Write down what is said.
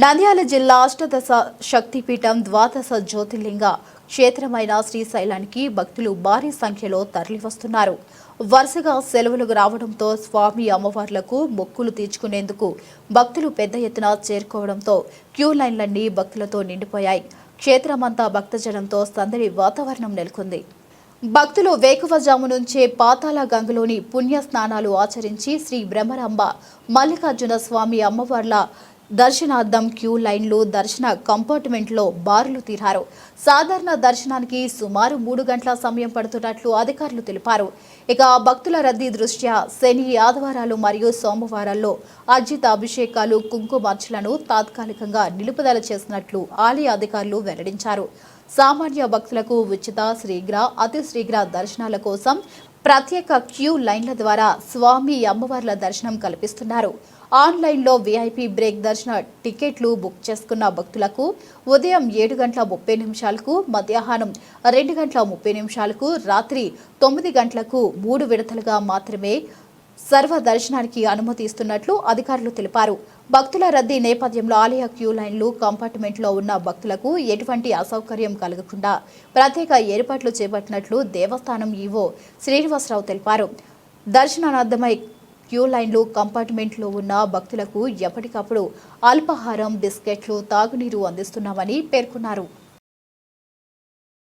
నంద్యాల జిల్లా అష్టదశ శక్తిపీఠం ద్వాదశ జ్యోతిర్లింగ క్షేత్రమైన శ్రీశైలానికి భక్తులు భారీ సంఖ్యలో తరలివస్తున్నారు. వరుసగా సెలవులు రావడంతో స్వామి అమ్మవార్లకు మొక్కులు తీర్చుకునేందుకు భక్తులు పెద్ద ఎత్తున చేరుకోవడంతో క్యూ లైన్లన్నీ భక్తులతో నిండిపోయాయి. క్షేత్రమంతా భక్తజనంతో సందడి వాతావరణం నెలకొంది. భక్తులు వేకువజాము నుంచే పాతాళ గంగలోని పుణ్య స్నానాలు ఆచరించి శ్రీ బ్రహ్మరాంబ మల్లికార్జున స్వామి అమ్మవార్ల దర్శనార్థం క్యూ లైన్లు దర్శన కంపార్ట్మెంట్లో బారులు తీరారు. సాధారణ దర్శనానికి సుమారు మూడు గంటల సమయం పడుతున్నట్లు అధికారులు తెలిపారు. ఇక భక్తుల రద్దీ దృష్ట్యా శని ఆదివారాలు మరియు సోమవారాల్లో అర్జిత అభిషేకాలు కుంకుమార్చలను తాత్కాలికంగా నిలుపుదల చేసినట్లు ఆలయ అధికారులు వెల్లడించారు. సామాన్య భక్తులకు ఉచిత శ్రీగ్ర అతి శ్రీగ్ర దర్శనాల కోసం ప్రత్యేక క్యూ లైన్ల ద్వారా స్వామి అమ్మవార్ల దర్శనం కల్పిస్తున్నారు. ఆన్లైన్లో వీఐపీ బ్రేక్ దర్శన టికెట్లు బుక్ చేసుకున్న భక్తులకు ఉదయం ఏడు గంటల ముప్పై నిమిషాలకు మధ్యాహ్నం రెండు గంటల ముప్పై నిమిషాలకు రాత్రి తొమ్మిది గంటలకు మూడు విడతలుగా మాత్రమే సర్వ దర్శనానికి అనుమతి ఇస్తున్నట్లు అధికారులు తెలిపారు. భక్తుల రద్దీ నేపథ్యంలో ఆలయ క్యూ లైన్లు కంపార్ట్మెంట్లో ఉన్న భక్తులకు ఎటువంటి అసౌకర్యం కలగకుండా ప్రత్యేక ఏర్పాట్లు చేపట్టినట్లు దేవస్థానం ఈవో శ్రీనివాసరావు తెలిపారు. దర్శనార్థమై క్యూ లైన్లు కంపార్ట్మెంట్లో ఉన్న భక్తులకు ఎప్పటికప్పుడు అల్పాహారం బిస్కెట్లు తాగునీరు అందిస్తున్నామని పేర్కొన్నారు.